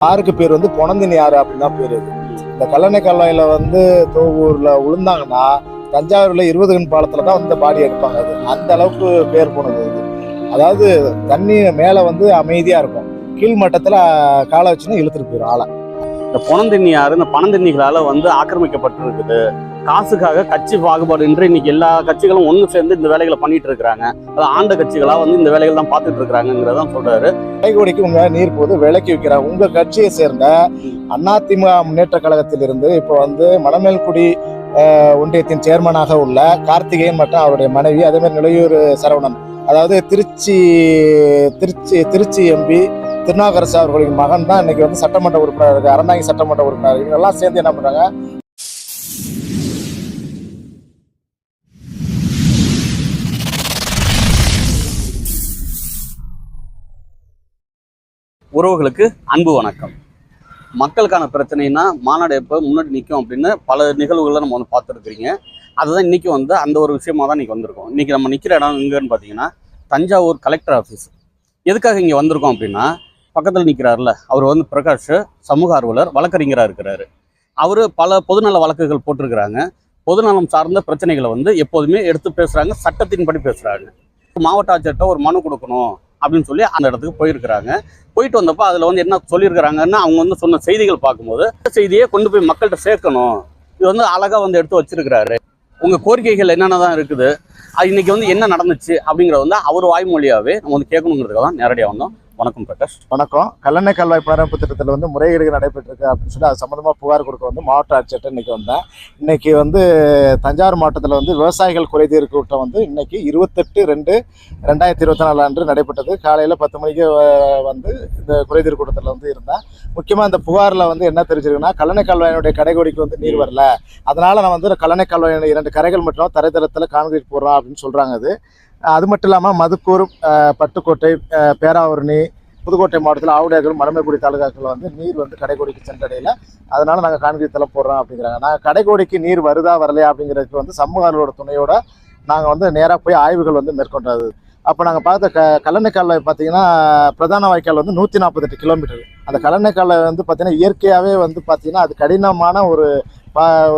ஆறுக்கு பேர் வந்து பொனந்தினி ஆறு அப்படின்னு தான் பேர் இந்த கல்லணை கல்லாயில் வந்து தோவூரில் விழுந்தாங்கன்னா தஞ்சாவூரில் இருபது கண் பாலத்தில் தான் வந்து பாடி எடுப்பாங்க அது. அந்த அளவுக்கு பேர் போனது இது அதாவது தண்ணி மேலே வந்து அமைதியாக இருக்கும். கீழ் மட்டத்துல காலை வச்சுன்னா இழுத்துட்டு போயிடும் ஆளை. இந்த பணந்தண்ணி ஆறு இந்த பணந்தண்ணிகளால வந்து ஆக்கிரமிக்கப்பட்டிருக்குது. காசுக்காக கட்சி பாகுபாடு இன்று இன்னைக்கு எல்லா கட்சிகளும் ஒன்று சேர்ந்து இந்த வேலைகளை பண்ணிட்டு இருக்கிறாங்க. அது ஆண்ட கட்சிகளாக வந்து இந்த வேலைகள் தான் பார்த்துட்டு இருக்கிறாங்கிறதான் சொல்றாரு. கைகோடிக்கு உங்க நீர் போது விலைக்கு விற்கிறார் உங்க கட்சியை சேர்ந்த அதிமுக முன்னேற்ற கழகத்திலிருந்து இப்போ வந்து மணமேல்குடி ஒன்றியத்தின் சேர்மனாக உள்ள கார்த்திகேயன் மற்றும் அவருடைய மனைவி அதே மாதிரி நிலையூர் சரவணன் அதாவது திருச்சி திருச்சி திருச்சி எம்பி திருநாகரசு அவர்களின் மகன் தான் இன்னைக்கு வந்து சட்டமன்ற உறுப்பினர் இருக்கு அறந்தாங்கி சட்டமன்ற உறுப்பினர். இவங்க எல்லாம் சேர்ந்து என்ன பண்றாங்க? உறவுகளுக்கு அன்பு வணக்கம். மக்களுக்கான பிரச்சனைனா மாநாடு எப்போ முன்னாடி நிற்கும் அப்படின்னு பல நிகழ்வுகளை நம்ம வந்து பார்த்துருக்குறீங்க. அதுதான் இன்னைக்கு வந்து அந்த ஒரு விஷயமாக தான் இன்றைக்கி வந்திருக்கோம். இன்றைக்கி நம்ம நிற்கிற இடம் எங்கேன்னு பார்த்தீங்கன்னா தஞ்சாவூர் கலெக்டர் ஆஃபீஸ் எதுக்காக இங்கே வந்திருக்கோம் அப்படின்னா பக்கத்தில் நிற்கிறாருல அவர் வந்து பிரகாஷ் சமூக ஆர்வலர் வழக்கறிஞராக இருக்கிறாரு. அவர் பல பொதுநல வழக்குகள் போட்டிருக்கிறாங்க. பொதுநலம் சார்ந்த பிரச்சனைகளை வந்து எப்போதுமே எடுத்து பேசுகிறாங்க சட்டத்தின்படி பேசுகிறாங்க மாவட்ட ஆட்சியர்கிட்ட ஒரு மனு கொடுக்கணும். அப்படின்னு சொல்லி அந்த இடத்துக்கு போயிருக்கிறாங்க. போயிட்டு வந்தப்போ அதில் வந்து என்ன சொல்லியிருக்கிறாங்கன்னு அவங்க வந்து சொன்ன செய்திகள் பார்க்கும்போது செய்தியை கொண்டு போய் மக்கள்கிட்ட சேர்க்கணும். இது வந்து அழகாக வந்து எடுத்து வச்சிருக்கிறாரு. உங்கள் கோரிக்கைகள் என்னென்ன தான் இருக்குது? அது இன்னைக்கு வந்து என்ன நடந்துச்சு அப்படிங்கிறத வந்து அவர் வாய்மொழியாகவே நம்ம வந்து கேட்கணுங்கிறதுக்காக தான் நேரடியாக வந்தோம். வணக்கம் பிரகாஷ். வணக்கம். கல்லணை கல்வாய் பராமரிப்பு திட்டத்தில் வந்து முறைகேடுகள் நடைபெற்றிருக்கு அப்படின்னு சொல்லி அது சம்மந்தமாக புகார் கொடுக்க வந்து மாவட்ட ஆட்சியர்கிட்ட இன்னைக்கு வந்தேன். இன்னைக்கு வந்து தஞ்சாவூர் மாவட்டத்தில் வந்து விவசாயிகள் குறைதீர் கூட்டம் வந்து இன்னைக்கு இருபத்தெட்டு ரெண்டு ரெண்டாயிரத்தி இருபத்தி நாலு அன்று நடைபெற்றது. காலையில் பத்து மணிக்கு வந்து இந்த குறைதீர் கூட்டத்தில் வந்து இருந்தேன். முக்கியமாக இந்த புகாரில் வந்து என்ன தெரிஞ்சிருக்குன்னா கல்லணை கல்வாயினுடைய கடைகோடிக்கு வந்து நீர் வரல. அதனால் நான் வந்து கல்லணை கல்வாயின் இரண்டு கரைகள் மட்டும் தரைத்தளத்தில் கான்கிரீட் போடுறோம் அப்படின்னு சொல்கிறாங்க அது. அது மட்டும் இல்லாமல் மதுக்கூர் பட்டுக்கோட்டை பேராவூரணி புதுக்கோட்டை மாவட்டத்தில் ஆவுடையார்கள் மலமைக்குடி தாலுகாக்கள் வந்து நீர் வந்து கடைக்கோடிக்கு சென்றடையில அதனால் நாங்கள் கான்கிரீட் தலை போடுறோம் அப்படிங்கிறாங்க. நாங்கள் கடைக்கோடிக்கு நீர் வருதா வரலையா அப்படிங்கிறதுக்கு வந்து சமூகங்களோட துணையோட நாங்கள் வந்து நேராக போய் ஆய்வுகள் வந்து மேற்கொண்டது. அப்போ நாங்கள் பார்த்த க கல்லணைக்கால பார்த்தீங்கன்னா பிரதான வாய்க்கால் வந்து நூற்றி நாற்பத்தெட்டு கிலோமீட்டர். அந்த கல்லணை வந்து பார்த்திங்கன்னா இயற்கையாகவே வந்து பார்த்திங்கன்னா அது கடினமான ஒரு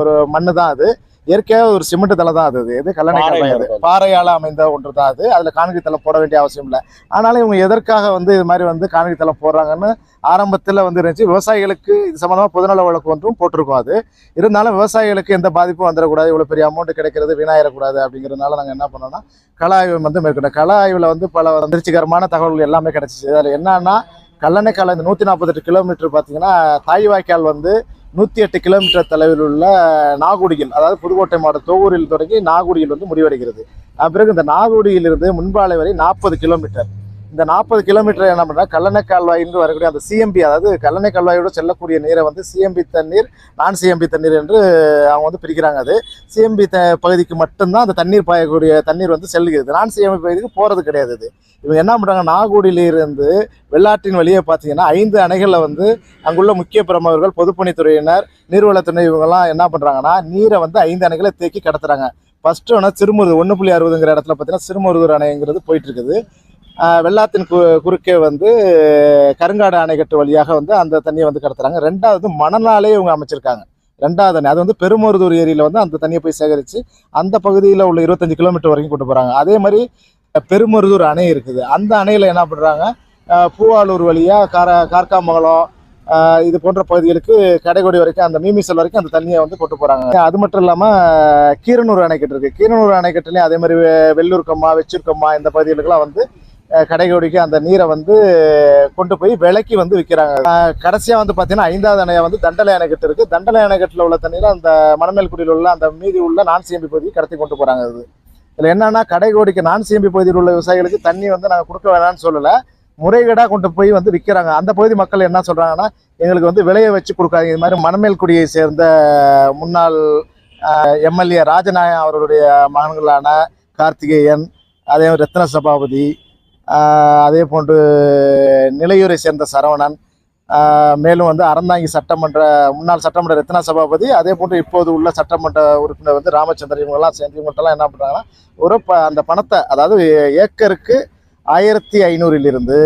ஒரு மண்ணு தான் அது. இயற்கையாக ஒரு சிமெண்ட் தலை தான் அது. எது கல்லணை கால்வாய் அது. பாறையால் அமைந்த ஒன்று தான் அது. அதில் கான்கிரீட் தளம் போட வேண்டிய அவசியம் இல்லை. ஆனாலும் இவங்க எதற்காக வந்து இது மாதிரி வந்து கான்கிரீட் தளம் போடுறாங்கன்னு ஆரம்பத்தில் வந்து இருந்துச்சு. விவசாயிகளுக்கு இது சம்மந்தமாக பொதுநல வழக்கு ஒன்றும் போட்டிருக்கோம் அது. இருந்தாலும் விவசாயிகளுக்கு எந்த பாதிப்பும் வந்துடக்கூடாது. இவ்வளோ பெரிய அமௌண்ட் கிடைக்கிறது வீணாயிடக்கூடாது அப்படிங்கிறதுனால நாங்கள் என்ன பண்ணோம்னா கள ஆய்வு வந்து மேற்கொண்டோம். கள ஆய்வில் வந்து பல திருச்சிகரமான தகவல்கள் எல்லாமே கிடைச்சிச்சு. அதில் என்னன்னா கல்லணை கால இந்த நூற்றி நாற்பத்தெட்டு கிலோமீட்டர் பார்த்தீங்கன்னா தாய் வாய்க்கால் வந்து நூற்றி எட்டு கிலோமீட்டர் தொலைவில் உள்ள நாகுடியில் அதாவது புதுக்கோட்டை மாவட்டம் தோவூரில் தொடங்கி நாகுடியில் வந்து முடிவடைகிறது. பிறகு இந்த நாகுடியிலிருந்து முன்பாலை வரை நாற்பது கிலோமீட்டர். இந்த நாற்பது கிலோமீட்டர் என்ன பண்ணுறா? கல்லணை கால்வாய் என்று வரக்கூடிய அந்த சிஎம்பி அதாவது கல்லணை கால்வாயோடு செல்லக்கூடிய நீரை வந்து சிஎம்பி தண்ணீர் நான் சிஎம்பி தண்ணீர் என்று அவங்க வந்து பிரிக்கிறாங்க அது. சிஎம்பி த பகுதிக்கு மட்டும்தான் அந்த தண்ணீர் பாயக்கூடிய தண்ணீர் வந்து செல்லுகிறது. நான் சிஎம்பி பகுதிக்கு போகிறது கிடையாது இது. இவங்க என்ன பண்ணுறாங்க நாகூடியிலிருந்து வெள்ளாற்றின் வழியே பார்த்தீங்கன்னா ஐந்து அணைகளில் வந்து அங்குள்ள முக்கிய பிரமுகர்கள் பொதுப்பணித்துறையினர் நீர்வளத்துறை இவங்கெல்லாம் என்ன பண்ணுறாங்கன்னா நீரை வந்து ஐந்து அணைகளை தேக்கி கடத்துறாங்க. ஃபஸ்ட்டு ஒன்று சிறுமுருது ஒன்று புள்ளி அறுபதுங்கிற இடத்துல பார்த்தீங்கன்னா சிறுமுருகர் அணைங்கிறது போயிட்டுருக்குது வெள்ளாத்தின் கு குறுக்கே வந்து கருங்காடு அணைக்கட்டு வழியாக வந்து அந்த தண்ணியை வந்து கடத்துறாங்க. ரெண்டாவது மணலாலே இவங்க அமைச்சிருக்காங்க. ரெண்டாவது அணை அது வந்து பெருமருதூர் ஏரியில் வந்து அந்த தண்ணியை போய் சேகரித்து அந்த பகுதியில் உள்ள இருபத்தஞ்சு கிலோமீட்டர் வரைக்கும் கொண்டு போகிறாங்க அதே மாதிரி பெருமருதூர் அணை இருக்குது. அந்த அணையில் என்ன பண்ணுறாங்க பூவாலூர் வழியாக கார கார்காமங்கலம் இது போன்ற பகுதிகளுக்கு கடைக்கோடி வரைக்கும் அந்த மீமிசல் வரைக்கும் அந்த தண்ணியை வந்து கொண்டு போகிறாங்க அது மட்டும் இல்லாமல் கீரனூர் அணைக்கட்டு இருக்குது கீரனூர் அணைக்கட்டுலேயும் அதே மாதிரி வெள்ளூர்க்கம்மா வெள்ளூர் கம்மா இந்த பகுதிகளுக்கெல்லாம் வந்து கடைகோடிக்கு கடைக்கோடிக்கு அந்த நீரை வந்து கொண்டு போய் விலைக்கு வந்து விற்கிறாங்க. கடைசியாக வந்து பார்த்தீங்கன்னா ஐந்தாவது அணையை வந்து தண்டலை அணைக்கட்டு இருக்குது தண்டலை அணைக்கட்டில் உள்ள தண்ணியில் அந்த மணமேல்குடியில் உள்ள அந்த மீதி உள்ள நான் சிஎம்பி பகுதிக்கு கடத்தி கொண்டு போகிறாங்க இது. இதில் என்னென்னா கடைக்கோடிக்கு நான் சிஎம்பி பகுதியில் உள்ள விவசாயிகளுக்கு தண்ணி வந்து நாங்கள் கொடுக்க வேணாம்னு சொல்லலை. முறைகேடாக கொண்டு போய் வந்து விற்கிறாங்க. அந்த பகுதி மக்கள் என்ன சொல்கிறாங்கன்னா எங்களுக்கு வந்து விலையை வச்சு கொடுக்காதீங்க. இது மாதிரி மணமேல்குடியை சேர்ந்த முன்னாள் எம்எல்ஏ ராஜநாயகம் அவர்களுடைய மகன்களான கார்த்திகேயன் அதே ரத்ன சபாபதி அதே போன்று நிலையூரை சேர்ந்த சரவணன் மேலும் வந்து அறந்தாங்கி சட்டமன்ற முன்னாள் சட்டமன்ற ரத்னா சபாபதி அதே போன்று இப்போது உள்ள சட்டமன்ற உறுப்பினர் வந்து ராமச்சந்திரன் இவங்கெல்லாம் சேர்ந்து இவங்கள்ட்டலாம் என்ன பண்ணுறாங்கன்னா ஒரு ப அந்த பணத்தை அதாவது ஏக்கருக்கு ஆயிரத்தி ஐநூறிலிருந்து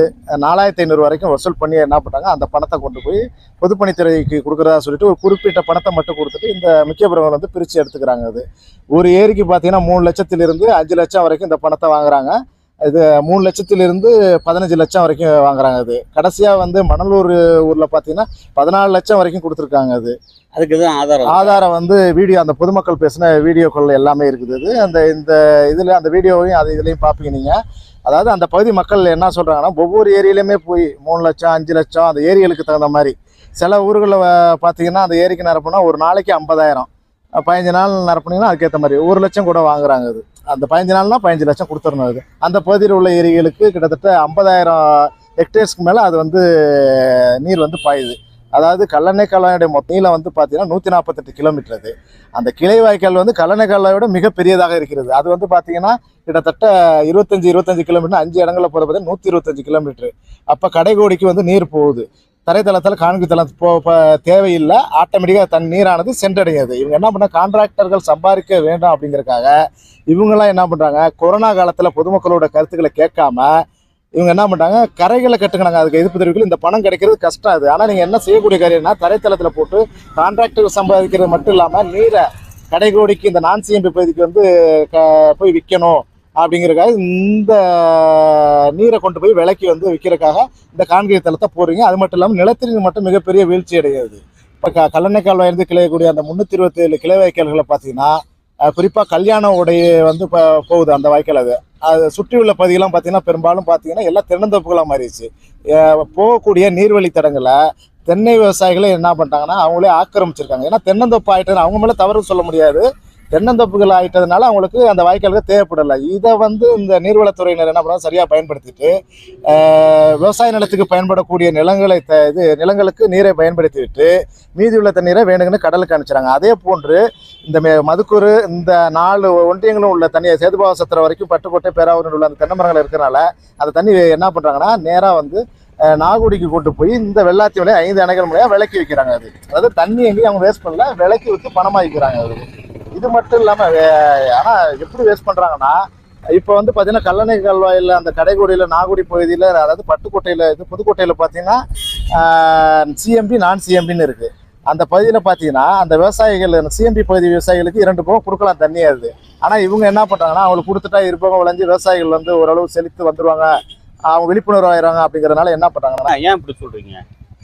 நாலாயிரத்தி ஐநூறு வரைக்கும் வசூல் பண்ணி என்ன பண்ணாங்க அந்த பணத்தை கொண்டு போய் பொதுப்பணித்துறைக்கு கொடுக்குறதா சொல்லிட்டு ஒரு குறிப்பிட்ட பணத்தை மட்டும் கொடுத்துட்டு இந்த முக்கியபுரம் வந்து பிரித்து எடுத்துக்கிறாங்க அது. ஒரு ஏரிக்கு பார்த்தீங்கன்னா மூணு லட்சத்திலிருந்து அஞ்சு லட்சம் வரைக்கும் இந்த பணத்தை வாங்குறாங்க. இது மூணு லட்சத்திலிருந்து பதினஞ்சு லட்சம் வரைக்கும் வாங்குறாங்க அது கடைசியாக வந்து மணலூர் ஊரில் பார்த்தீங்கன்னா பதினாலு லட்சம் வரைக்கும் கொடுத்துருக்காங்க அது அதுக்கு எதுவும் ஆதாரம். ஆதாரம் வந்து வீடியோ அந்த பொதுமக்கள் பேசின வீடியோக்கள் எல்லாமே இருக்குது அது அந்த இந்த இதில் அந்த வீடியோவையும் அது இதுலேயும் பார்ப்பீங்க நீங்கள் அதாவது அந்த பகுதி மக்கள் என்ன சொல்கிறாங்கன்னா ஒவ்வொரு ஏரியிலையுமே போய் மூணு லட்சம் அஞ்சு லட்சம் அந்த ஏரிகளுக்கு தகுந்த மாதிரி. சில ஊர்களில் பார்த்தீங்கன்னா அந்த ஏரிக்கு நிரப்புனா ஒரு நாளைக்கு ஐம்பதாயிரம். பதினஞ்சு நாள் நிரப்புனீங்கன்னா அதுக்கேற்ற மாதிரி ஒரு லட்சம் கூட வாங்குறாங்க அது அந்த பதினஞ்சு நாள்னா பதினஞ்சு லட்சம் கொடுத்துடணும் அது. அந்த பகுதியில் உள்ள ஏரிகளுக்கு கிட்டத்தட்ட ஐம்பதாயிரம் ஹெக்டேர்ஸ்க்கு மேலே அது வந்து நீர் வந்து பாயுது. அதாவது கல்லணை கால்வாயுடைய மொத்த நீளம் வந்து பார்த்தீங்கன்னா நூற்றி நாற்பத்தெட்டு கிலோமீட்டர் அது. அந்த கிளை வாய்க்கால் வந்து கல்லணை கால்வாயோட மிகப்பெரியதாக இருக்கிறது. அது வந்து பார்த்தீங்கன்னா கிட்டத்தட்ட இருபத்தஞ்சி இருபத்தஞ்சு கிலோமீட்டர் அஞ்சு இடங்களில் போகிற பார்த்தீங்கன்னா நூற்றி இருபத்தஞ்சி கிலோமீட்டர் அப்போ கடைகோடிக்கு வந்து நீர் போகுது. தரைத்தளத்தில் கான்கிரீட் தளம் போ தேவையில்லை. ஆட்டோமேட்டிக்காக தன் நீரானது சென்றடையாது. இவங்க என்ன பண்ண கான்ட்ராக்டர்கள் சம்பாதிக்க வேண்டாம் அப்படிங்கிறக்காக இவங்கெல்லாம் என்ன பண்ணுறாங்க கொரோனா காலத்தில் பொதுமக்களோட கருத்துக்களை கேட்காம இவங்க என்ன பண்ணுறாங்க கரைகளை கட்டுக்கிறாங்க அதுக்கு எதிர்ப்பு தெரிவிக்கல. இந்த பணம் கிடைக்கிறது கஷ்டம் அது. ஆனால் நீங்கள் என்ன செய்யக்கூடிய காரியம்னா தரைத்தளத்தில் போட்டு கான்ட்ராக்டர் சம்பாதிக்கிறது மட்டும் இல்லாமல் நீரை கடைகோடிக்கு இந்த நான் சிஎம்பி பகுதிக்கு வந்து க போய் விற்கணும். அப்படிங்கிறக்காக இந்த நீரை கொண்டு போய் விலைக்கு வந்து விற்கிறக்காக இந்த கான்கிரீட் தளத்தை போடுறீங்க. அது மட்டும் இல்லாமல் நிலத்தடி மட்டும் மிகப்பெரிய வீழ்ச்சி அடைகிறது. இப்போ க கல்லணை கால்வாயிலிருந்து கிளையக்கூடிய அந்த முந்நூற்றி இருபத்தேழு கிளை வாய்க்கால்களை பார்த்தீங்கன்னா குறிப்பாக கல்யாண உடைய வந்து இப்போ போகுது அந்த வாய்க்கால் அது. அது சுற்றி உள்ள பகுதியெல்லாம் பார்த்தீங்கன்னா பெரும்பாலும் பார்த்தீங்கன்னா எல்லாம் தென்னந்தோப்புகளாக மாறிடுச்சு. போகக்கூடிய நீர்வழி தடங்களை தென்னை விவசாயிகளை என்ன பண்ணிட்டாங்கன்னா அவங்களே ஆக்கிரமிச்சிருக்காங்க. ஏன்னா தென்னந்தோப்பு ஆகிட்டு அவங்க மேலே தவறு சொல்ல முடியாது. தென்னந்தோப்புகள் ஆயிட்டதுனால அவங்களுக்கு அந்த வாய்க்காலுக்கு தேவைப்படலை. இதை வந்து இந்த நீர்வளத்துறையினர் என்ன பண்ணுறாங்க சரியாக பயன்படுத்திட்டு விவசாய நிலத்துக்கு பயன்படக்கூடிய நிலங்களை த இது நிலங்களுக்கு நீரை பயன்படுத்தி விட்டு மீதி உள்ள தண்ணீரை வேணுங்கன்னு கடலுக்கு அனுப்பிச்சாங்க அதே போன்று இந்த மே- மதுக்கூறு இந்த நாலு ஒன்றியங்களும் உள்ள தண்ணியை சேதுபாவ சத்திரம் வரைக்கும் பட்டுக்கோட்டை பேராவூரில் உள்ள அந்த தென்னை மரங்கள் இருக்கிறனால அந்த தண்ணி என்ன பண்ணுறாங்கன்னா நேராக வந்து நாகுடிக்கு கொண்டு போய் இந்த வெள்ளாத்தி மலையை ஐந்து அணைகள் முறையாக விளக்கி வைக்கிறாங்க அது. அதாவது தண்ணி எங்கேயும் அவங்க வேஸ்ட் பண்ணல விலக்கி விற்று பணமாக வைக்கிறாங்க அது. இது மட்டும் இல்லாமல் ஆனால் எப்படி வேஸ்ட் பண்ணுறாங்கன்னா இப்போ வந்து பார்த்தீங்கன்னா கல்லணை கல்வாயில் அந்த கடைக்கோடியில் நாகுடி பகுதியில் அதாவது பட்டுக்கோட்டையில் இது புதுக்கோட்டையில் பார்த்தீங்கன்னா சிஎம்பி நான் சிஎம்பின்னு இருக்குது அந்த பகுதியில் பார்த்தீங்கன்னா அந்த விவசாயிகள் சிஎம்பி பகுதி விவசாயிகளுக்கு இரண்டு பக்கம் கொடுக்கலாம் தண்ணி அது. ஆனால் இவங்க என்ன பண்ணுறாங்கன்னா அவங்களுக்கு கொடுத்துட்டா இருப்பவங்க விளைஞ்சு விவசாயிகள் வந்து ஓரளவு செழித்து வந்துருவாங்க. அவங்க விழிப்புணர்வு ஆயிடுவாங்க அப்படிங்கிறதுனால என்ன பண்ணுறாங்கன்னா ஏன் இப்படி சொல்றீங்க?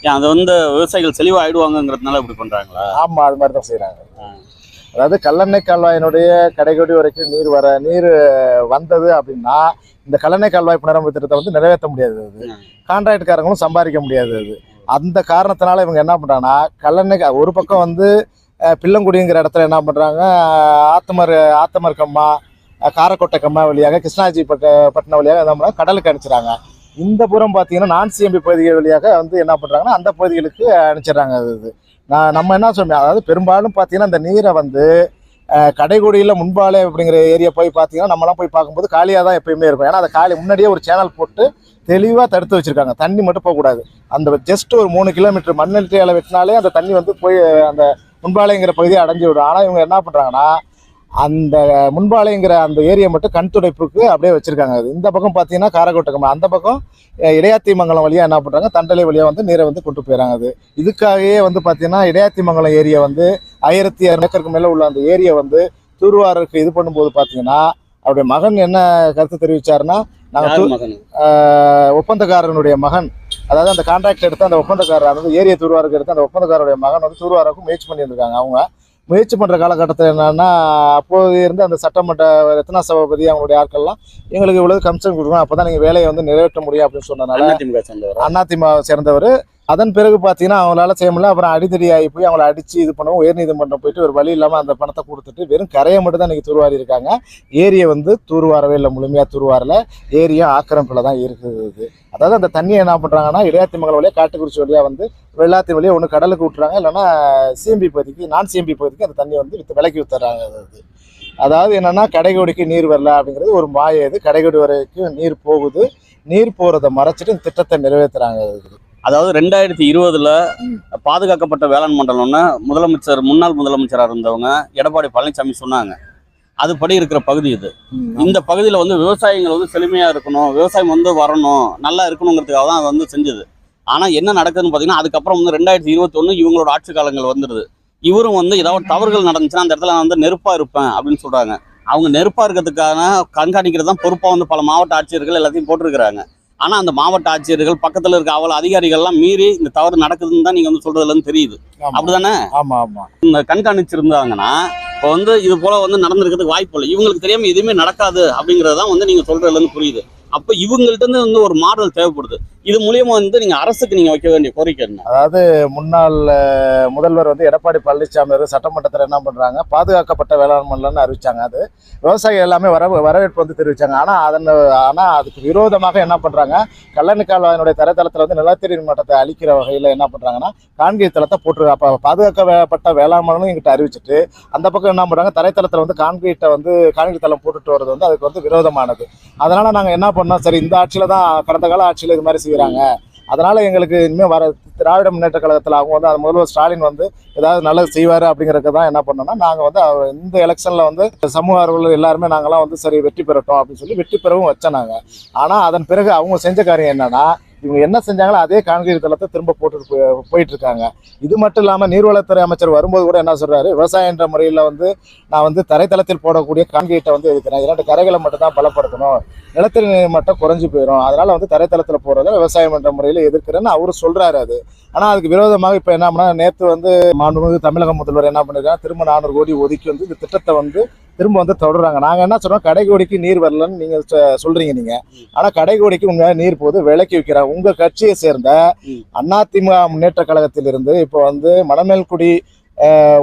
ஏன் அது வந்து விவசாயிகள் செழிவா ஆயிடுவாங்கங்கிறதுனால இப்படி பண்றாங்களா? ஆமாம் அது மாதிரி தான் செய்கிறாங்க அதாவது கல்லணை கால்வாயினுடைய கடைகோடி வரைக்கும் நீர் வர நீர் வந்தது அப்படின்னா இந்த கல்லணை கால்வாய் புனரமைப்பு திட்டத்தை வந்து நிறைவேற்ற முடியாது அது. கான்ட்ராக்ட்காரங்களும் சம்பாதிக்க முடியாது அது. அந்த காரணத்தினால இவங்க என்ன பண்ணுறாங்கன்னா கல்லணை ஒரு பக்கம் வந்து பிள்ளங்குடிங்கிற இடத்துல என்ன பண்ணுறாங்க ஆத்தமர் ஆத்தமர் கம்மா காரக்கோட்டை கம்மா வழியாக கிருஷ்ணாஜி பட்ட பட்டினம் வழியாக என்ன பண்ணுறாங்க கடலுக்கு அனுப்பிச்சிடுறாங்க இந்த புறம் பார்த்தீங்கன்னா நான் சிஎம்பி பகுதிகள் வழியாக வந்து என்ன பண்ணுறாங்கன்னா அந்த பகுதிகளுக்கு அனுப்பிச்சிடுறாங்க அது இது. நான் நம்ம என்ன சொல்றோம்? அதாவது பெரும்பாலும் பார்த்தீங்கன்னா அந்த நீரை வந்து அஹ், கடைக்குடியில் முன்பாலே அப்படிங்கிற ஏரியா போய் பார்த்தீங்கன்னா நம்மலாம் போய் பார்க்கும்போது காலியாக தான் எப்பயுமே இருக்கும். ஏன்னா அந்த காலி முன்னாடியே ஒரு சேனல் போட்டு தெளிவாக தடுத்து வச்சுருக்காங்க. தண்ணி மட்டும் போகக்கூடாது அந்த ஜஸ்ட் ஒரு மூணு கிலோமீட்டர் மண்ணெட்டியால் வெட்டினாலே அந்த தண்ணி வந்து போய் அந்த முன்பாலைங்கிற பகுதியை அடைஞ்சி விடும் ஆனால் இவங்க என்ன பண்ணுறாங்கன்னா அந்த முன்பாளையங்கிற அந்த ஏரியா மட்டும் கண் துடைப்புக்கு அப்படியே வச்சிருக்காங்க. அது இந்த பக்கம் பார்த்தீங்கன்னா காரக்கோட்டை அந்த பக்கம் அஹ், இடையாத்திமங்கலம் வழியாக என்ன பண்ணுறாங்க தண்டலை வழியாக வந்து நீரை வந்து கொண்டு போயிடறாங்க அது. இதுக்காகவே வந்து பார்த்தீங்கன்னா இடையாத்திமங்கலம் ஏரியா வந்து ஆயிரத்தி இரநூறு ஏக்கருக்கு மேலே உள்ள அந்த ஏரியா வந்து தூர்வாரருக்கு இது பண்ணும்போது பார்த்தீங்கன்னா அவருடைய மகன் என்ன கருத்து தெரிவிச்சாருன்னா நாங்கள் ஒப்பந்தக்காரனுடைய மகன்? அதாவது அந்த கான்ட்ராக்ட் எடுத்து அந்த ஒப்பந்தக்காரர் அதாவது ஏரியா தூர்வாருக்கு எடுத்து அந்த ஒப்பந்தக்காரருடைய மகன் வந்து தூர்வாரக்கும் முயற்சி பண்ணியிருக்காங்க அவங்க. முயற்சி பண்ணுற காலகட்டத்தில் என்னன்னா அப்போது இருந்து அந்த சட்டமன்ற ரத்னா சபாபதி அவங்களுடைய ஆட்கள்லாம் எங்களுக்கு இவ்வளவு கமிஷன் கொடுக்கணும். அப்போ தான் நீங்கள் வேலையை வந்து நிறைவேற்ற முடியும் அப்படின்னு சொன்னதுனால அதிமுக சேர்ந்தவர்? அதிமுக சேர்ந்தவர். அதன் பிறகு பார்த்தீங்கன்னா அவங்களால செய்ய முடியல. அப்புறம் அடிதடி ஆகி போய் அவங்கள அடித்து இது பண்ணவும். உயர்நீதிமன்றம் போயிட்டு ஒரு வழி இல்லாமல் அந்த பணத்தை கொடுத்துட்டு வெறும் கரையை மட்டும் தான் இன்னைக்கு தூர்வாரி இருக்காங்க. ஏரியை வந்து தூர்வாரவே இல்லை. முழுமையாக தூர்வாரில். ஏரியும் ஆக்கிரமிப்பில் தான் இருக்குது. அதாவது அந்த தண்ணியை என்ன பண்ணுறாங்கன்னா இடையாத்திமங்கலம் வழியாக காட்டுக்குறிச்சி வழியாக வந்து வெள்ளாத்தி வழியாக ஒன்று கடலுக்கு விட்டுறாங்க. இல்லைன்னா சிஎம்பி பகுதிக்கு நான் சிஎம்பி பகுதிக்கு அந்த தண்ணியை வந்து வித்து விலக்கி வித்துறாங்க அது. அதாவது என்னென்னா கடைகோடிக்கு நீர் வரல அப்படிங்கிறது ஒரு மாய இது. கடைகோடி வரைக்கும் நீர் போகுது. நீர் போகிறத மறைச்சிட்டு இந்த திட்டத்தை நிறைவேற்றுறாங்க அது. அதாவது ரெண்டாயிரத்தி இருபதுல பாதுகாக்கப்பட்ட வேளாண் மண்டலம்னு முதலமைச்சர் முன்னாள் முதலமைச்சராக இருந்தவங்க எடப்பாடி பழனிசாமி சொன்னாங்க. அதுபடி இருக்கிற பகுதி இது. இந்த பகுதியில் வந்து விவசாயிகள் வந்து செழுமையாக இருக்கணும் விவசாயம் வந்து வரணும் நல்லா இருக்கணுங்கிறதுக்காக தான் அது வந்து செஞ்சது. ஆனால் என்ன நடக்குதுன்னு பார்த்தீங்கன்னா அதுக்கப்புறம் வந்து ரெண்டாயிரத்தி இருபத்தொன்று இவங்களோட ஆட்சி காலங்கள் வந்துடுது இவரும் வந்து ஏதாவது தவறுகள் நடந்துச்சுன்னா அந்த இடத்துல நான் வந்து நெருப்பாக இருப்பேன் அப்படின்னு சொல்கிறாங்க அவங்க நெருப்பாக இருக்கிறதுக்கான கண்காணிக்கிறது தான் பொறுப்பாக வந்து பல மாவட்ட ஆட்சியர்கள் எல்லாத்தையும் போட்டிருக்கிறாங்க. ஆனால் அந்த மாவட்ட ஆட்சியர்கள் பக்கத்தில் இருக்க அவள அதிகாரிகள்லாம் மீறி இந்த தவறு நடக்குதுன்னு தான் நீங்கள் வந்து சொல்கிறதுலன்னு தெரியுது. அப்படிதானே? ஆமா ஆமா. இந்த கண்காணிச்சிருந்தாங்கன்னா இப்போ வந்து இது போல வந்து நடந்திருக்கிறதுக்கு வாய்ப்பு இல்லை. இவங்களுக்கு தெரியாம எதுவுமே நடக்காது அப்படிங்கிறது தான் வந்து நீங்க சொல்றதுல இருந்து புரியுது. அப்போ இவங்கள்ட்ட இருந்து வந்து ஒரு மாடல் தேவைப்படுது. இது மூலியமா வந்து நீங்க அரசுக்கு நீங்க வைக்க வேண்டிய கோரிக்கை என்ன? அதாவது முன்னாள் முதல்வர் வந்து எடப்பாடி பழனிசாமி அவர் சட்டமன்றத்தில் என்ன பண்றாங்க? பாதுகாக்கப்பட்ட வேளாண்மைன்னு அறிவிச்சாங்க அது. விவசாயிகள் எல்லாமே வர வரவேற்பு வந்து தெரிவிச்சாங்க. ஆனா அதன் ஆனா அதுக்கு விரோதமாக என்ன பண்றாங்க? கல்லணை கால்வாயினுடைய தரைத்தளத்தில் வந்து நிலத்தடி மட்டத்தை அழிக்கிற வகையில் என்ன பண்றாங்கன்னா காண்கீர் தளத்தை போட்டு அப்போ பாதுகாக்கப்பட்ட வேளாண்மைன்னு எங்கிட்ட அறிவிச்சிட்டு அந்த பக்கம் என்ன பண்றாங்க? தரைத்தளத்தில் வந்து கான்கிரீட்டை வந்து கான்கிரீட் தளம் போட்டுட்டு வர்றது வந்து அதுக்கு வந்து விரோதமானது. அதனால நாங்கள் என்ன பண்ணோம்? சரி இந்த ஆட்சியில தான் கடந்த கால ஆட்சியில் இது மாதிரி பேசிக்கிறாங்க அதனால் எங்களுக்கு இனிமேல் வர திராவிட முன்னேற்ற கழகத்தில் அவங்க வந்து அது முதல்வர் ஸ்டாலின் வந்து ஏதாவது நல்லது செய்வார் அப்படிங்கிறதுக்கு தான் என்ன பண்ணோம்னா நாங்கள் வந்து அவர் இந்த எலெக்ஷனில் வந்து சமூக ஆர்வலர் எல்லாருமே நாங்களாம் வந்து சரி வெற்றி பெறட்டும் அப்படின்னு சொல்லி வெற்றி பெறவும் வச்சோம் நாங்கள் ஆனால் அதன் பிறகு அவங்க செஞ்ச காரியம் என்னென்னா இவங்க என்ன செஞ்சாங்களோ அதே கான்கிரீட் தளத்தை திரும்ப போட்டு போயிட்டு இருக்காங்க இது மட்டும் இல்லாமல் நீர்வளத்துறை அமைச்சர் வரும்போது கூட என்ன சொல்றாரு? விவசாயன்ற முறையில் வந்து நான் வந்து தரைத்தளத்தில் போடக்கூடிய கான்கிரீட்டை வந்து எதுக்குறேன்? இரண்டு கரைகளை மட்டும் தான் பலப்படுத்தணும். நிலத்தடி நீர் மட்டும் குறைஞ்சி போயிடும் அதனால வந்து தரைத்தளத்தில் போடுறத விவசாயம் என்ற முறையில் எதிர்க்கிறேன்னு அவர் சொல்றாரு அது. ஆனால் அதுக்கு விரோதமாக இப்போ என்ன பண்ணா நேற்று வந்து மாண்புமிகு தமிழக முதல்வர் என்ன பண்ணிருக்காங்க திரும்ப நானூறு கோடி ஒதுக்கி வந்து இந்த திட்டத்தை வந்து திரும்ப வந்து தொடர்றாங்க. நாங்கள் என்ன சொல்றோம்? கடைகோடிக்கு நீர் வரலன்னு நீங்கள் சொல்கிறீங்க சொல்றீங்க ஆனால் ஆனா கடைகோடிக்கு உங்கள் நீர் போது விலைக்கு விற்கிறாங்க உங்க கட்சியை சேர்ந்த. அதிமுக முன்னேற்ற கழகத்திலிருந்து இப்போ வந்து மணமேல்குடி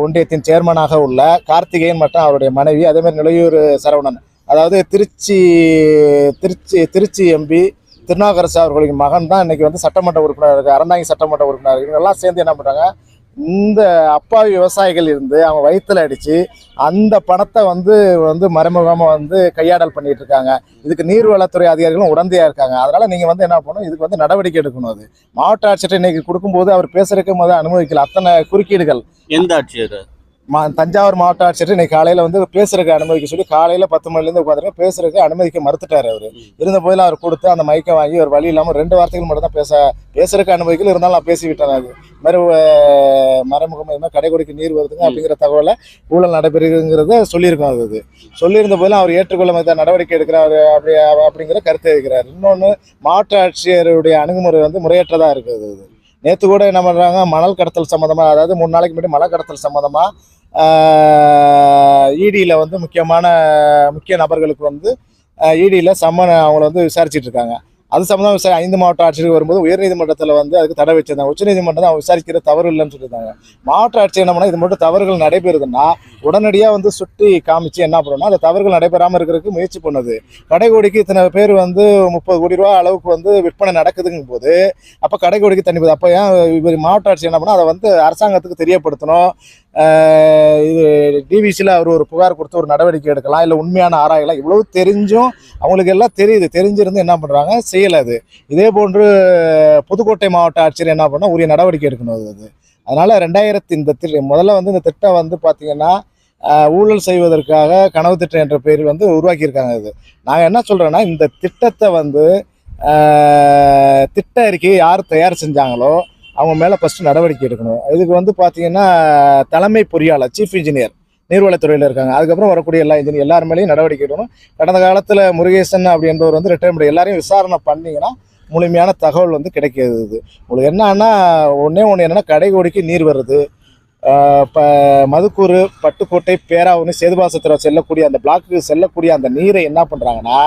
ஒன்றியத்தின் சேர்மனாக உள்ள கார்த்திகேயன் மற்றும் அவருடைய மனைவி அதே மாதிரி நிலையூர் சரவணன் அதாவது திருச்சி திருச்சி திருச்சி எம்பி திருநாகரசு அவர்களின் மகன் தான் இன்னைக்கு வந்து சட்டமன்ற உறுப்பினர் அறந்தாங்கி சட்டமன்ற உறுப்பினர் இவங்க எல்லாம் சேர்ந்து என்ன பண்றாங்க? இந்த அப்பாவி விவசாயிகள் இருந்து அவங்க வயிற்றில் அடித்து அந்த பணத்தை வந்து வந்து மறைமுகமாக வந்து கையாடல் பண்ணிட்டு இருக்காங்க. இதுக்கு நீர்வளத்துறை அதிகாரிகளும் உடந்தையாக இருக்காங்க. அதனால் நீங்கள் வந்து என்ன பண்ணணும்? இதுக்கு வந்து நடவடிக்கை எடுக்கணும் அது. மாவட்ட ஆட்சியர் இன்னைக்கு கொடுக்கும்போது அவர் பேசுறதுக்கு முதல் அனுமதிக்கல. அத்தனை குறுக்கீடுகள். எந்த ஆட்சியர்? மா தஞ்சாவூர் மாவட்ட ஆட்சியர் இன்னைக்கு காலையில வந்து பேசுறதுக்கு அனுமதிக்க சொல்லி காலையில பத்து மணிலேருந்து உட்காந்துருக்க பேசுறதுக்கு அனுமதிக்க மறுத்துட்டாரு அவர். இருந்த போதில் அவர் கொடுத்து அந்த மைக்கை வாங்கி ஒரு வழி இல்லாமல் ரெண்டு வார்த்தைகள் மட்டும் தான் பேச பேசுறதுக்கு அனுமதிக்கல இருந்தாலும் நான் பேசிவிட்டேன் அது இது மாதிரி அஹ், இது மாதிரி கடைக்கோடிக்கு நீர் வருதுங்க அப்படிங்கிற தகவலை ஊழல் நடைபெறுங்கிறத சொல்லியிருக்கோம் அது இது சொல்லியிருந்த போதிலும் அவர் ஏற்றுக்கொள்ள மாதிரி நடவடிக்கை எடுக்கிறார் அப்படி அப்படிங்கிற கருத்தை இருக்கிறார் இன்னொன்று மாவட்ட ஆட்சியருடைய அணுகுமுறை வந்து முறையற்றதாக இருக்குது இது நேற்று கூட என்ன பண்ணுறாங்க மணல் கடத்தல் சம்மந்தமாக அதாவது மூணு நாளைக்கு முன்னாடி மணல் கடத்தல் சம்மந்தமாக இடியில் வந்து முக்கியமான முக்கிய நபர்களுக்கு வந்து இடியில் சம்மன் அவங்கள வந்து விசாரிச்சிட்டு இருக்காங்க அது சம்மந்தம் விசாரி ஐந்து மாவட்ட ஆட்சியர் வரும்போது உயர்நீதிமன்றத்தில் வந்து அதுக்கு தடை வச்சிருந்தாங்க. உச்சநீதிமன்றம் தான் விசாரிக்கிற தவறு இல்லைன்னு சொல்லியிருந்தாங்க. மாவட்ட ஆட்சியர் என்ன பண்ணால் இது மட்டும் தவறுகள் நடைபெறுதுன்னா உடனடியாக வந்து சுட்டி காமிச்சு என்ன பண்ணணும்னா அந்த தவறுகள் நடைபெறாமல் இருக்கிறதுக்கு முயற்சி பண்ணுது. கடைகோடிக்கு இத்தனை பேர் வந்து முப்பது கோடி ரூபா அளவுக்கு வந்து விற்பனை நடக்குதுங்கும் போது அப்போ கடைகோடிக்கு தண்ணி போகுது. அப்போ ஏன் இவர் மாவட்ட ஆட்சியர் என்ன பண்ணால் அதை வந்து அரசாங்கத்துக்கு தெரியப்படுத்தணும். இது டிவிசியில் அவர் ஒரு புகார் கொடுத்து ஒரு நடவடிக்கை எடுக்கலாம் இல்லை உண்மையான ஆராயலாம். இவ்வளவு தெரிஞ்சும் அவங்களுக்கு எல்லாம் தெரியுது. தெரிஞ்சிருந்து என்ன பண்ணுறாங்க செய்யலை அது. இதே போன்று புதுக்கோட்டை மாவட்ட ஆட்சியர் என்ன பண்ணால் உரிய நடவடிக்கை எடுக்கணும் அது அதனால் ரெண்டாயிரத்தி இந்த தி முதல்ல வந்து இந்த திட்டம் வந்து பார்த்திங்கன்னா ஊழல் செய்வதற்காக கனவு திட்டம் என்ற பெயரில் வந்து உருவாக்கியிருக்காங்க இது நாங்கள் என்ன சொல்கிறோன்னா இந்த திட்டத்தை வந்து திட்ட அறிக்கையை யார் தயார் செஞ்சாங்களோ அவங்க மேலே ஃபஸ்ட்டு நடவடிக்கை எடுக்கணும். இதுக்கு வந்து பார்த்தீங்கன்னா தலைமை பொறியாளர் சீஃப் இன்ஜினியர் நீர்வளத்துறையில் இருக்காங்க. அதுக்கப்புறம் வரக்கூடிய எல்லா இன்ஜினியர் எல்லார் மேலேயும் நடவடிக்கை எடுக்கணும். கடந்த காலத்தில் முருகேசன் அப்படி என்பவர் வந்து ரிட்டையர்மெண்ட் எல்லாரையும் விசாரணை பண்ணிங்கன்னா முழுமையான தகவல் வந்து கிடைக்கிறது இது உங்களுக்கு என்னன்னா ஒன்றே ஒன்று என்னென்னா கடைகோடிக்கு நீர் வருது. இப்போ மதுக்கூறு பட்டுக்கோட்டை பேராவூர்னு சேதுபாசத்தில் செல்லக்கூடிய அந்த பிளாக்குக்கு செல்லக்கூடிய அந்த நீரை என்ன பண்ணுறாங்கன்னா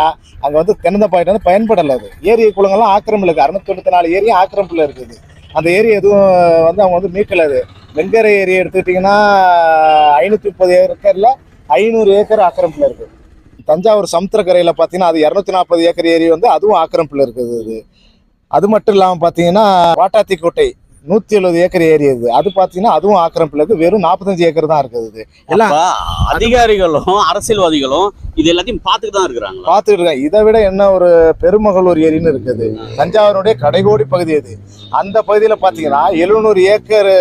அங்கே வந்து தென்னந்தப்பாயிட்டு வந்து பயன்படலை அது. ஏரி குளங்கள்லாம் ஆக்கிரமில் இருக்குது அறுநூத்தி தொண்ணூற்றி நாலு ஏரியும் ஆக்கிரமிப்பில் இருக்குது. அந்த ஏரி எதுவும் வந்து அவங்க வந்து மீட்கல அது. வெங்கரை ஏரி எடுத்துக்கிட்டிங்கன்னா ஐநூற்றி முப்பது ஏக்கரில் ஐநூறு ஏக்கர் ஆக்கிரமிப்பில் இருக்குது தஞ்சாவூர் சமுத்திரக்கரையில் பார்த்தீங்கன்னா அது இரநூத்தி நாற்பது ஏக்கர் ஏரி வந்து அதுவும் ஆக்கிரமிப்பில் இருக்குது அது. அது மட்டும் இல்லாமல் பார்த்தீங்கன்னா வாட்டாத்திக்கோட்டை நூற்றி எழுபது ஏக்கர் ஏரி அது. அது பார்த்தீங்கன்னா அதுவும் ஆக்கிரமிப்பில் இருக்குது வெறும் நாற்பத்தஞ்சு ஏக்கர் தான் இருக்குது எல்லாம் அதிகாரிகளும் அரசியல்வாதிகளும் இது எல்லாத்தையும் பார்த்துட்டு தான் இருக்கிறாங்களா? பார்த்துட்டு இருக்கேன் இதை விட என்ன ஒரு பெருமகளூர் ஏரின்னு இருக்குது. தஞ்சாவூருடைய கடைகோடி பகுதி அது. அந்த பகுதியில் பார்த்தீங்கன்னா எழுநூறு ஏக்கர்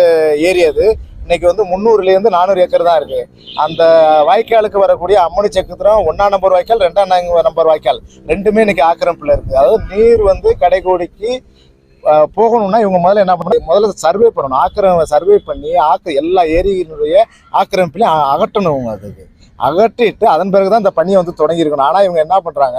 ஏரி அது. இன்னைக்கு வந்து முந்நூறுல இருந்து நானூறு ஏக்கர் தான் இருக்கு. அந்த வாய்க்காலுக்கு வரக்கூடிய அம்மணி சக்கத்திரம் ஒன்னாம் நம்பர் வாய்க்கால் ரெண்டாம் நம்பர் வாய்க்கால் ரெண்டுமே இன்னைக்கு ஆக்கிரமிப்புல இருக்கு. அதாவது நீர் வந்து கடைக்கோடிக்கு அஹ், போகணும்னா இவங்க முதல்ல என்ன பண்ணணும்? முதல்ல சர்வே பண்ணணும். ஆக்கிரம சர்வே பண்ணி ஆக்க எல்லா ஏரியினுடைய ஆக்கிரமிப்புலையும் அகட்டணும் அகற்றணும் இவங்க அதுக்கு. அகற்றிட்டு அதன் பிறகு தான் இந்த பணியை வந்து தொடங்கியிருக்கணும். ஆனால் இவங்க என்ன பண்ணுறாங்க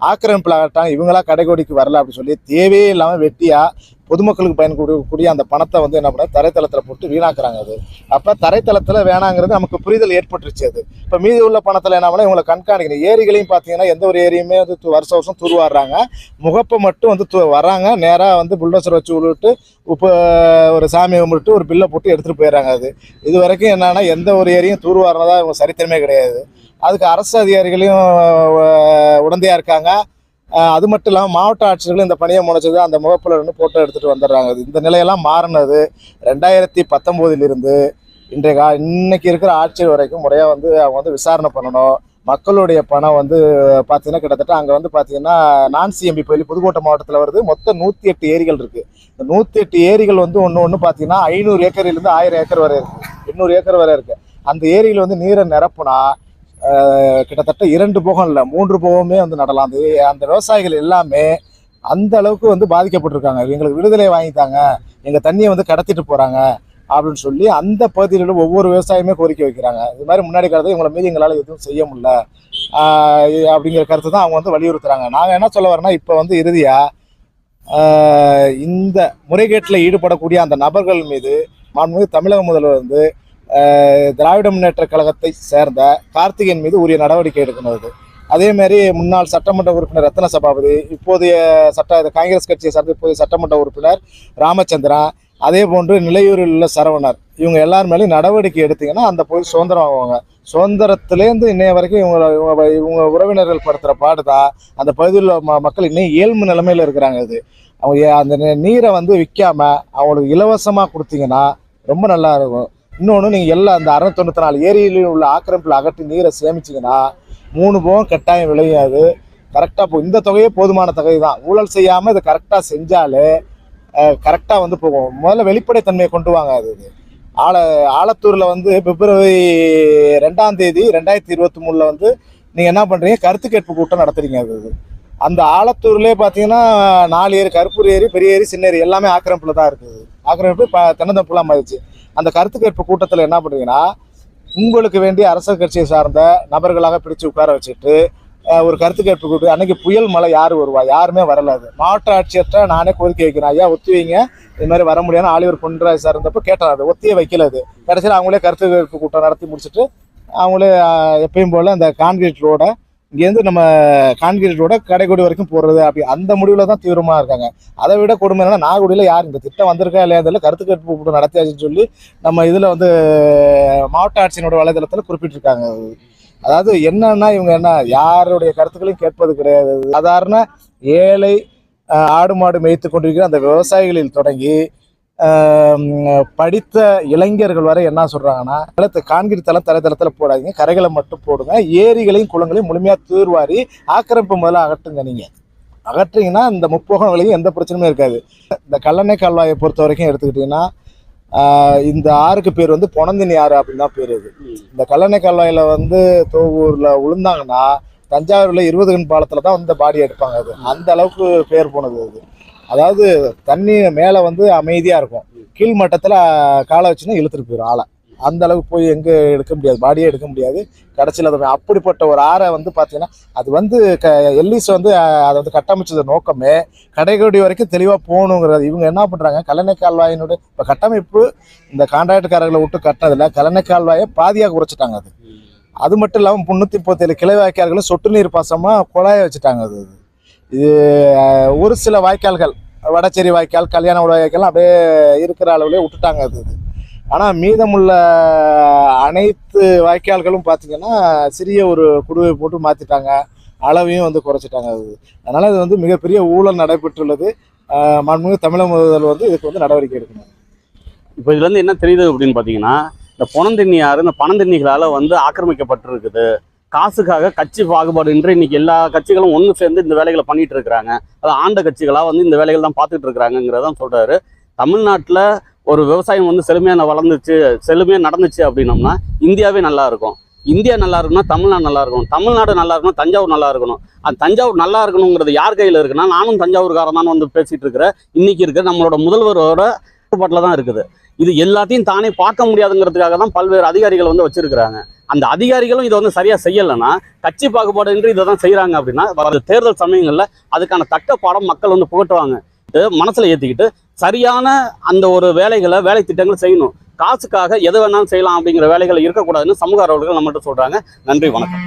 ஆக்கிரமிப்பிலாகட்டும் இவங்களாம் இவங்களா கடைக்கோடிக்கு வரல அப்படின்னு சொல்லி தேவையே இல்லாமல் வெட்டியாக பொதுமக்களுக்கு பயன்படக்கூடிய அந்த பணத்தை வந்து என்ன பண்ண தரைத்தளத்தில் போட்டு வீணாக்குறாங்க அது. அப்போ தரைத்தளத்தில் வேணாங்கிறது நமக்கு புரிதல் ஏற்பட்டுருச்சு அது. இப்போ மீதி உள்ள பணத்தில் என்ன பண்ண இவங்களை கண்காணிக்கணும். ஏரிகளையும் பார்த்தீங்கன்னா எந்த ஒரு ஏரியுமே வந்து வருஷ வருஷம் தூர்வாடுறாங்க. முகப்பை மட்டும் வந்து து- வராங்க. நேராக வந்து புல்டோசர் வச்சு விட்டு இப்போ ஒரு சாமி கும்பிட்டு ஒரு பில்லை போட்டு எடுத்துகிட்டு போயிடுறாங்க அது. இது வரைக்கும் என்னென்னா எந்த ஒரு ஏரியும் தூர்வாடுறதா இவங்க சரித்திரமே கிடையாது. அதுக்கு அரசு அதிகாரிகளையும் உடந்தையாக இருக்காங்க. அது மட்டும் இல்லாமல் மாவட்ட ஆட்சியர்களும் இந்த பணியை முடிச்சது அந்த முகப்பில் இருந்து போட்டோ எடுத்துகிட்டு வந்துடுறாங்க. இந்த நிலையெல்லாம் மாறினது ரெண்டாயிரத்தி பத்தொம்போதிலிருந்து இன்றைய கா இன்னைக்கு இருக்கிற ஆட்சியர் வரைக்கும் முறையாக வந்து அவங்க வந்து விசாரணை பண்ணணும். மக்களுடைய பணம் வந்து பார்த்தீங்கன்னா கிட்டத்தட்ட அங்கே வந்து பார்த்தீங்கன்னா நான் சிஎம்பி பள்ளி புதுக்கோட்டை மாவட்டத்தில் வருது. மொத்தம் நூற்றி எட்டு ஏரிகள் இருக்குது இந்த நூற்றி எட்டு ஏரிகள் வந்து ஒன்று ஒன்று பார்த்தீங்கன்னா ஐநூறு ஏக்கரிலேருந்து ஆயிரம் ஏக்கர் வரை இருக்குது எண்ணூறு ஏக்கர் வரை இருக்குது அந்த ஏரியில் வந்து நீரை நிரப்புனா கிட்டத்தட்ட இரண்டு போகம் இல்லை மூன்று போகமே வந்து நடலாம். அது அந்த விவசாயிகள் எல்லாமே அந்த அளவுக்கு வந்து பாதிக்கப்பட்டிருக்காங்க. எங்களுக்கு விடுதலை வாங்கித்தாங்க எங்கள் தண்ணியை வந்து கடத்திட்டு போகிறாங்க அப்படின்னு சொல்லி அந்த பகுதியில் உள்ள ஒவ்வொரு விவசாயமே கோரிக்கை வைக்கிறாங்க. இது மாதிரி முன்னாடி காலத்தில் இவங்களை மீறி எங்களால் எதுவும் செய்ய முடியல. அப்படிங்கிற கருத்து தான் அவங்க வந்து வலியுறுத்துறாங்க. நாங்கள் என்ன சொல்ல வரோன்னா இப்போ வந்து இறுதியாக இந்த முறைகேட்டில் ஈடுபடக்கூடிய அந்த நபர்கள் மீது மாண்புமிகு தமிழக முதல்வர் வந்து திராவிட முன்னேற்ற கழகத்தை சேர்ந்த கார்த்திகேயன் மீது உரிய நடவடிக்கை எடுக்கணும் அது முன்னாள் சட்டமன்ற உறுப்பினர் ரத்ன சபாபதி இப்போதைய சட்ட இது காங்கிரஸ் கட்சியை சார்ந்த இப்போதைய சட்டமன்ற உறுப்பினர் ராமச்சந்திரன் அதே போன்று நிலையூரில் உள்ள சரவணர் இவங்க எல்லார் மேலேயும் நடவடிக்கை எடுத்தீங்கன்னா அந்த போய் சுதந்திரம் ஆகுவாங்க சுதந்திரத்துலேருந்து இன்னைய வரைக்கும் இவங்க இவங்க இவங்க உறவினர்கள் படுத்துகிற பாடு தான் அந்த பகுதியில் உள்ள ம மக்கள் இன்னும் ஏழ்மை நிலைமையில் இருக்கிறாங்க இது. அவங்க அந்த நீரை வந்து விற்காம அவங்களுக்கு இலவசமாக கொடுத்தீங்கன்னா ரொம்ப நல்லா இருக்கும். இன்னொன்று நீங்கள் எல்லாம் அந்த அறுநூத்தி தொண்ணூற்றி நாலு ஏரியிலையும் உள்ள ஆக்கிரமிப்பில் அகற்றி நீரை சேமிச்சிங்கன்னா மூணு போகம் கட்டாயம் விளையாது. கரெக்டாக போ இந்த தொகையே போதுமான தொகை தான் ஊழல் செய்யாமல் இதை கரெக்டாக செஞ்சாலே கரெக்டாக வந்து போகும். முதல்ல வெளிப்படைத்தன்மையை கொண்டு வாங்க அது. இது. ஆல ஆலத்தூரில் வந்து பிப்ரவரி ரெண்டாம் தேதி ரெண்டாயிரத்தி இருபத்தி மூணில் வந்து நீங்கள் என்ன பண்ணுறீங்க கருத்து கேட்பு கூட்டம் நடத்துறீங்க அது. இது. அந்த ஆலத்தூர்லேயே பார்த்தீங்கன்னா நாலு ஏரி கருப்பூர் ஏரி பெரிய ஏரி சின்ன ஏரி எல்லாமே ஆக்கிரமிப்பில் தான் இருக்குது. ஆக்கிரமிப்பு ப தென்னந்தப்புலாம் மாறிடுச்சு. அந்த கருத்து கேட்பு கூட்டத்தில் என்ன பண்ணுறீங்கன்னா உங்களுக்கு வேண்டிய அரசியல் கட்சியை சார்ந்த நபர்களாக பிடிச்சு உட்கார வச்சுட்டு ஒரு கருத்து கேட்பு கூட்டு அன்னைக்கு புயல் மழை யார் வருவா? யாருமே வரலாது மாவட்ட ஆட்சியர்கிட்ட நானே கோரிக்கை வைக்கிறேன் ஐயா ஒத்தி வைங்க. இது மாதிரி வர முடியாது ஆலிவர் பொன்ராஜ் சார் இருந்தப்போ கேட்டார் அது ஒத்தியே வைக்கல அது. கடைசியில் அவங்களே கருத்து கேட்பு கூட்டம் நடத்தி முடிச்சுட்டு அவங்களே எப்பயும் போல் அந்த கான்கிரீட் ரோட இங்கேருந்து நம்ம கான்கிரீட் ரோட கடைக்கோடி வரைக்கும் போடுறது அப்படி அந்த முடிவில் தான் தீவிரமாக இருக்காங்க. அதை விட கொடுமை என்னன்னா நாகூடியில் யார் இந்த திட்டம் வந்திருக்கா இல்லையா தெரியல கருத்து கேட்பு கூட்டம் நடத்தியாச்சுன்னு சொல்லி நம்ம இதில் வந்து மாவட்ட ஆட்சியினோட வலைதளத்தில் குறிப்பிட்டிருக்காங்க அதாவது என்னன்னா இவங்க என்ன யாருடைய கருத்துக்களையும் கேட்பது கிடையாது. சாதாரண ஏழை ஆடு மாடு மேய்த்து கொண்டிருக்கிற அந்த விவசாயிகளில் தொடங்கி படித்த இளைஞர்கள் வரை என்ன சொல்கிறாங்கன்னா நிலத்தை கான்கிரீட் தளம் தரைத்தளத்தில் போடாதீங்க. கரைகளை மட்டும் போடுங்க. ஏரிகளையும் குளங்களையும் முழுமையாக தூர்வாரி ஆக்கிரமிப்பு முதல்ல அகற்றுங்க நீங்கள் அகற்றிங்கன்னா இந்த முப்போகம் விலையும் எந்த பிரச்சனையும் இருக்காது. இந்த கல்லணை கால்வாயை பொறுத்த வரைக்கும் எடுத்துக்கிட்டிங்கன்னா இந்த ஆறுக்கு பேர் வந்து பொனந்தினி ஆறு அப்படின்னு தான் பேர் இது இந்த கல்லணை கால்வாயில் வந்து தோவூரில் விழுந்தாங்கன்னா தஞ்சாவூரில் இருபது கண் பாலத்தில் தான் வந்து பாடி எடுப்பாங்க அது. அந்த அளவுக்கு பேர் போனது அது. அதாவது தண்ணி மேலே வந்து அமைதியாக இருக்கும். கீழ் மட்டத்தில் காலை வச்சுன்னா இழுத்துட்டு போயிடும் ஆளை. அந்த அளவுக்கு போய் எங்கே எடுக்க முடியாது பாடியே எடுக்க முடியாது. கடைசியில் அது அப்படிப்பட்ட ஒரு ஆறை வந்து பார்த்தீங்கன்னா அது வந்து க எல்லிஸ் வந்து அதை வந்து கட்டமைச்சது நோக்கமே கடைகோடி வரைக்கும் தெளிவாக போகணுங்கிறது. இவங்க என்ன பண்ணுறாங்க கல்லணை கால்வாயினுடைய இப்போ கட்டமைப்பு இந்த கான்ட்ராக்டுக்காரர்களை விட்டு கட்டினதில் கல்லணை கால்வாயை பாதியாக குறைச்சிட்டாங்க அது. அது மட்டும் இல்லாமல் முந்நூற்றி முப்பத்தேழு கிளை வாய்க்கால்களும் சொட்டு நீர் பாசமாக குழாய வச்சுட்டாங்க அது. இது ஒரு சில வாய்க்கால்கள் வடச்சேரி வாய்க்கால் கல்யாண வாய்க்கால் அப்படியே இருக்கிற அளவுலேயே விட்டுட்டாங்க அது இது. ஆனால் மீதமுள்ள அனைத்து வாய்க்கால்களும் பார்த்தீங்கன்னா சிறிய ஒரு குடுவை போட்டு மாற்றிட்டாங்க அளவையும் வந்து குறைச்சிட்டாங்க அது அதனால் இது வந்து மிகப்பெரிய ஊழல் நடைபெற்றுள்ளது. மாண்புமிகு தமிழக முதல்வர் வந்து இதுக்கு வந்து நடவடிக்கை எடுக்கணும். இப்போ இதுலேருந்து என்ன தெரியுது அப்படின்னு பார்த்தீங்கன்னா இந்த பொணந்தண்ணி ஆறு இந்த பணந்தண்ணிகளால் வந்து ஆக்கிரமிக்கப்பட்டிருக்குது. காசுக்காக கட்சி பாகுபாடு இன்று இன்னைக்கு எல்லா கட்சிகளும் ஒன்று சேர்ந்து இந்த வேலைகளை பண்ணிட்டு இருக்கிறாங்க. அது ஆண்ட கட்சிகளாக வந்து இந்த வேலைகள் தான் பார்த்துட்டு இருக்கிறாங்கிறதான் சொல்றாரு. தமிழ்நாட்டில் ஒரு விவசாயம் வந்து செழுமையாக வளர்ந்துச்சு செழுமையாக நடந்துச்சு அப்படின்னம்னா இந்தியாவே நல்லா இருக்கும். இந்தியா நல்லா இருக்கணும்னா தமிழ்நாடு நல்லா இருக்கணும் தமிழ்நாடு நல்லா இருக்கணும் தஞ்சாவூர் நல்லா இருக்கணும். அந்த தஞ்சாவூர் நல்லா இருக்கணுங்கிறது யார் கையில் இருக்குன்னா நானும் தஞ்சாவூர்காரன் தான் வந்து பேசிட்டு இருக்கிறேன். இன்னைக்கு இருக்க நம்மளோட முதல்வரோட கட்டுப்பாட்டில் தான் இருக்குது. இது எல்லாத்தையும் தானே பார்க்க முடியாதுங்கிறதுக்காக தான் பல்வேறு அதிகாரிகள் வந்து வச்சிருக்கிறாங்க. அந்த அதிகாரிகளும் இதை வந்து சரியா செய்யலைன்னா கட்சி பாகுபாடு இதை தான் செய்யறாங்க அப்படின்னா வர தேர்தல் சமயங்களில் அதுக்கான தக்க பாடம் மக்கள் வந்து புகட்டுவாங்க. மனசில் மனசுல ஏத்திக்கிட்டு சரியான அந்த ஒரு வேலைகளை வேலை திட்டங்களை செய்யணும். காசுக்காக எது வேணாலும் செய்யலாம் அப்படிங்கிற வேலைகள் இருக்கக்கூடாதுன்னு சமூக ஆர்வலர்கள் நம்மகிட்ட சொல்றாங்க. நன்றி வணக்கம்.